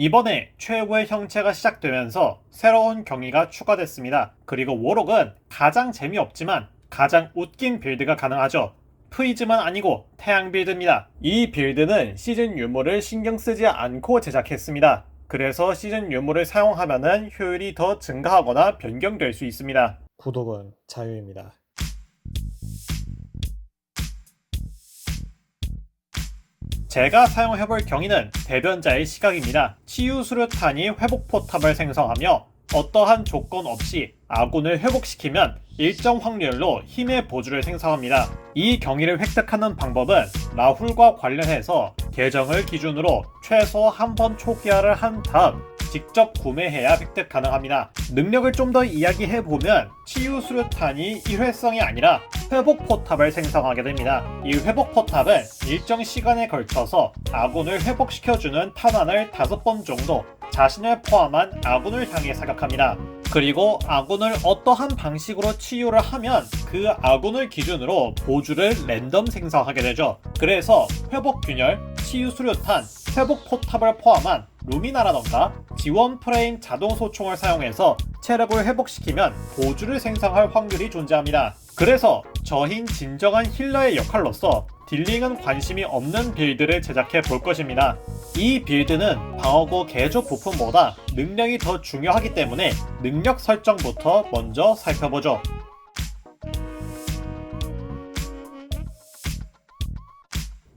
이번에 최고의 형체가 시작되면서 새로운 경위가 추가됐습니다. 그리고 워록은 가장 재미없지만 가장 웃긴 빌드가 가능하죠. 프이즈만 아니고 태양 빌드입니다. 이 빌드는 시즌 유물을 신경 쓰지 않고 제작했습니다. 그래서 시즌 유물을 사용하면 효율이 더 증가하거나 변경될 수 있습니다. 구독은 자유입니다. 제가 사용해볼 경위는 대변자의 시각입니다. 치유 수류탄이 회복 포탑을 생성하며 어떠한 조건 없이 아군을 회복시키면 일정 확률로 힘의 보주를 생성합니다. 이 경위를 획득하는 방법은 라훌과 관련해서 계정을 기준으로 최소 한 번 초기화를 한 다음 직접 구매해야 획득 가능합니다. 능력을 좀 더 이야기해보면 치유 수류탄이 일회성이 아니라 회복 포탑을 생성하게 됩니다. 이 회복 포탑은 일정 시간에 걸쳐서 아군을 회복시켜주는 탄환을 다섯 번 정도 자신을 포함한 아군을 향해 사격합니다. 그리고 아군을 어떠한 방식으로 치유를 하면 그 아군을 기준으로 보주를 랜덤 생성하게 되죠. 그래서 회복 균열, 치유 수류탄, 회복 포탑을 포함한 루미나라던가 지원 프레임 자동 소총을 사용해서 체력을 회복시키면 보주를 생성할 확률이 존재합니다. 그래서 저흰 진정한 힐러의 역할로서 딜링은 관심이 없는 빌드를 제작해 볼 것입니다. 이 빌드는 방어구 개조 부품보다 능력이 더 중요하기 때문에 능력 설정부터 먼저 살펴보죠.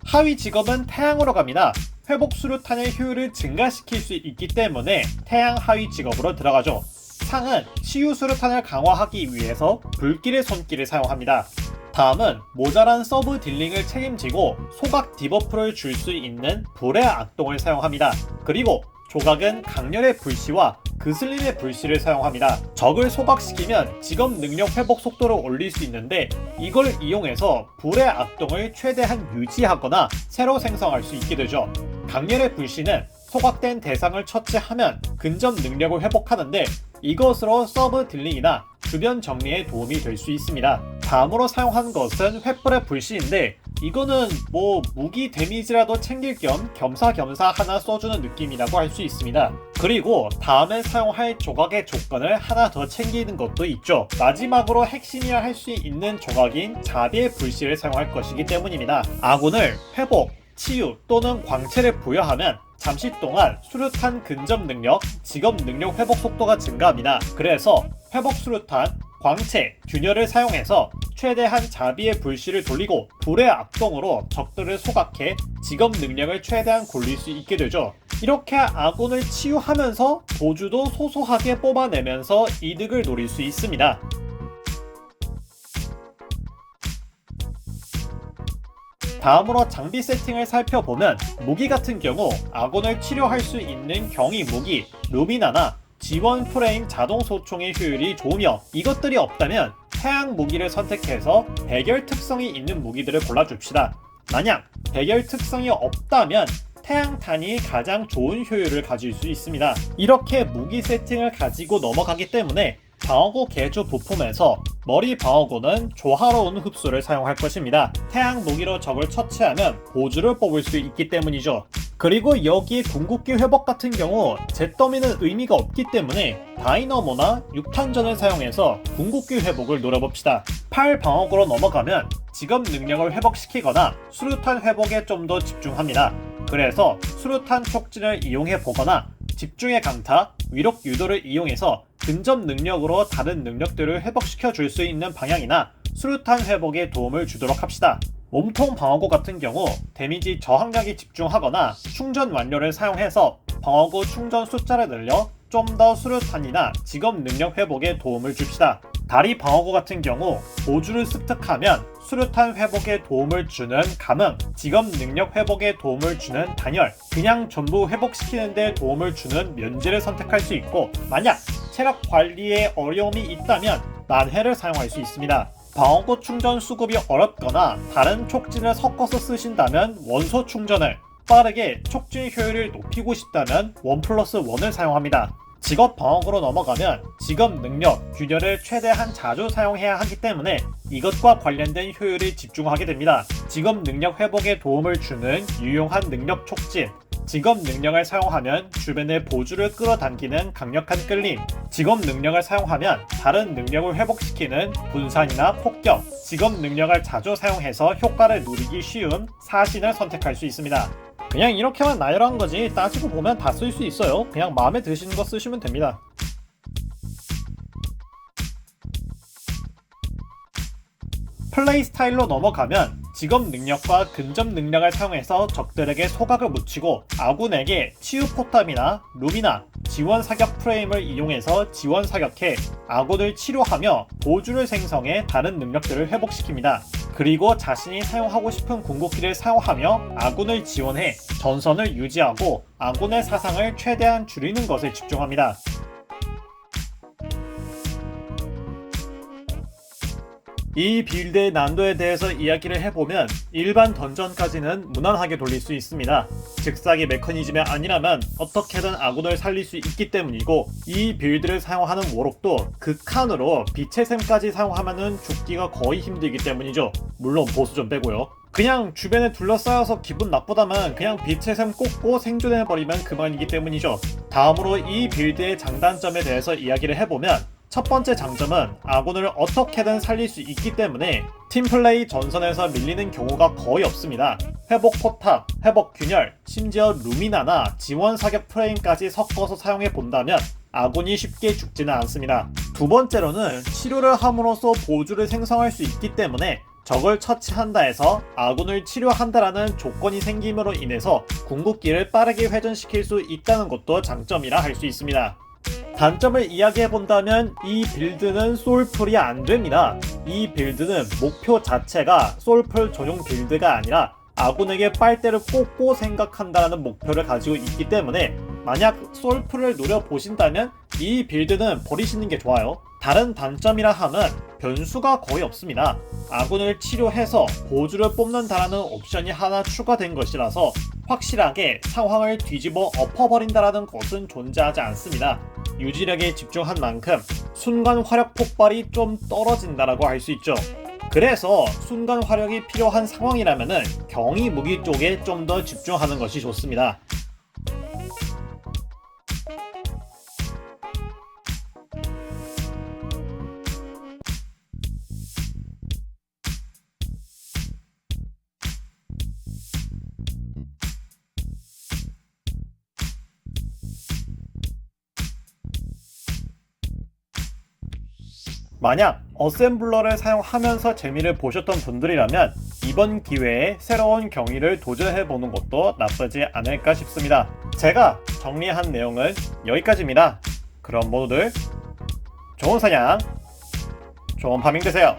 하위 직업은 태양으로 갑니다. 회복 수류탄의 효율을 증가시킬 수 있기 때문에 태양 하위 직업으로 들어가죠. 상은 치유 수류탄을 강화하기 위해서 불길의 손길을 사용합니다. 다음은 모자란 서브 딜링을 책임지고 소각 디버프를 줄 수 있는 불의 악동을 사용합니다. 그리고 조각은 강렬의 불씨와 그슬림의 불씨를 사용합니다. 적을 소각시키면 직업 능력 회복 속도를 올릴 수 있는데 이걸 이용해서 불의 악동을 최대한 유지하거나 새로 생성할 수 있게 되죠. 강렬의 불씨는 소각된 대상을 처치하면 근접 능력을 회복하는데 이것으로 서브 딜링이나 주변 정리에 도움이 될 수 있습니다. 다음으로 사용한 것은 횃불의 불씨인데 이거는 뭐 무기 데미지라도 챙길 겸 겸사겸사 하나 써주는 느낌이라고 할 수 있습니다. 그리고 다음에 사용할 조각의 조건을 하나 더 챙기는 것도 있죠. 마지막으로 핵심이라 할 수 있는 조각인 자비의 불씨를 사용할 것이기 때문입니다. 아군을 회복, 치유 또는 광채를 부여하면 잠시 동안 수류탄 근접 능력, 직업 능력 회복 속도가 증가합니다. 그래서 회복 수류탄, 광채, 균열을 사용해서 최대한 자비의 불씨를 돌리고 불의 악동으로 적들을 소각해 직업 능력을 최대한 굴릴 수 있게 되죠. 이렇게 아군을 치유하면서 보주도 소소하게 뽑아내면서 이득을 노릴 수 있습니다. 다음으로 장비 세팅을 살펴보면 무기 같은 경우 아군을 치료할 수 있는 경위 무기 루미나나 지원 프레임 자동 소총의 효율이 좋으며 이것들이 없다면 태양 무기를 선택해서 대결 특성이 있는 무기들을 골라줍시다. 만약 대결 특성이 없다면 태양탄이 가장 좋은 효율을 가질 수 있습니다. 이렇게 무기 세팅을 가지고 넘어가기 때문에 방어구 개조 부품에서 머리 방어구는 조화로운 흡수를 사용할 것입니다. 태양 무기로 적을 처치하면 보주를 뽑을 수 있기 때문이죠. 그리고 여기에 궁극기 회복 같은 경우 잿더미는 의미가 없기 때문에 다이너모나 6탄전을 사용해서 궁극기 회복을 노려봅시다. 팔 방어구로 넘어가면 직업 능력을 회복시키거나 수류탄 회복에 좀 더 집중합니다. 그래서 수류탄 촉진을 이용해 보거나 집중의 강타, 위력 유도를 이용해서 근접 능력으로 다른 능력들을 회복시켜 줄 수 있는 방향이나 수류탄 회복에 도움을 주도록 합시다. 몸통 방어구 같은 경우 데미지 저항력에 집중하거나 충전 완료를 사용해서 방어구 충전 숫자를 늘려 좀 더 수류탄이나 직업 능력 회복에 도움을 줍시다. 다리 방어구 같은 경우 보주를 습득하면 수류탄 회복에 도움을 주는 감응, 직업 능력 회복에 도움을 주는 단열, 그냥 전부 회복시키는 데 도움을 주는 면제를 선택할 수 있고 만약 체력 관리에 어려움이 있다면 난해를 사용할 수 있습니다. 방어구 충전 수급이 어렵거나 다른 촉진을 섞어서 쓰신다면 원소 충전을 빠르게 촉진 효율을 높이고 싶다면 원 플러스 원을 사용합니다. 직업 방어구로 넘어가면 직업 능력, 균열을 최대한 자주 사용해야 하기 때문에 이것과 관련된 효율에 집중하게 됩니다. 직업 능력 회복에 도움을 주는 유용한 능력 촉진, 직업 능력을 사용하면 주변의 보주를 끌어당기는 강력한 끌림, 직업 능력을 사용하면 다른 능력을 회복시키는 분산이나 폭격, 직업 능력을 자주 사용해서 효과를 누리기 쉬운 사신을 선택할 수 있습니다. 그냥 이렇게만 나열한 거지 따지고 보면 다 쓸 수 있어요. 그냥 마음에 드시는 거 쓰시면 됩니다. 플레이 스타일로 넘어가면 직업 능력과 근접 능력을 사용해서 적들에게 소각을 묻히고 아군에게 치유 포탑이나 루미나 지원 사격 프레임을 이용해서 지원 사격해 아군을 치료하며 보주를 생성해 다른 능력들을 회복시킵니다. 그리고 자신이 사용하고 싶은 궁극기를 사용하며 아군을 지원해 전선을 유지하고 아군의 사상을 최대한 줄이는 것에 집중합니다. 이 빌드의 난도에 대해서 이야기를 해보면 일반 던전까지는 무난하게 돌릴 수 있습니다. 즉사기 메커니즘이 아니라면 어떻게든 아군을 살릴 수 있기 때문이고 이 빌드를 사용하는 워록도 극한으로 빛의 샘까지 사용하면 죽기가 거의 힘들기 때문이죠. 물론 보수 좀 빼고요. 그냥 주변에 둘러싸여서 기분 나쁘다면 그냥 빛의 샘 꽂고 생존해버리면 그만이기 때문이죠. 다음으로 이 빌드의 장단점에 대해서 이야기를 해보면 첫 번째 장점은 아군을 어떻게든 살릴 수 있기 때문에 팀플레이 전선에서 밀리는 경우가 거의 없습니다. 회복 포탑, 회복 균열, 심지어 루미나나 지원 사격 프레임까지 섞어서 사용해 본다면 아군이 쉽게 죽지는 않습니다. 두 번째로는 치료를 함으로써 보주를 생성할 수 있기 때문에 적을 처치한다 해서 아군을 치료한다라는 조건이 생김으로 인해서 궁극기를 빠르게 회전시킬 수 있다는 것도 장점이라 할 수 있습니다. 단점을 이야기해 본다면 이 빌드는 솔풀이 안 됩니다. 이 빌드는 목표 자체가 솔풀 전용 빌드가 아니라 아군에게 빨대를 꽂고 생각한다는 목표를 가지고 있기 때문에 만약 솔풀을 노려보신다면 이 빌드는 버리시는 게 좋아요. 다른 단점이라 하면 변수가 거의 없습니다. 아군을 치료해서 보주를 뽑는다라는 옵션이 하나 추가된 것이라서 확실하게 상황을 뒤집어 엎어버린다라는 것은 존재하지 않습니다. 유지력에 집중한 만큼 순간 화력 폭발이 좀 떨어진다라고 할 수 있죠. 그래서 순간 화력이 필요한 상황이라면은 경이 무기 쪽에 좀 더 집중하는 것이 좋습니다. 만약 어셈블러를 사용하면서 재미를 보셨던 분들이라면 이번 기회에 새로운 경위를 도전해 보는 것도 나쁘지 않을까 싶습니다. 제가 정리한 내용은 여기까지입니다. 그럼 모두들 좋은 사냥, 좋은 파밍 되세요.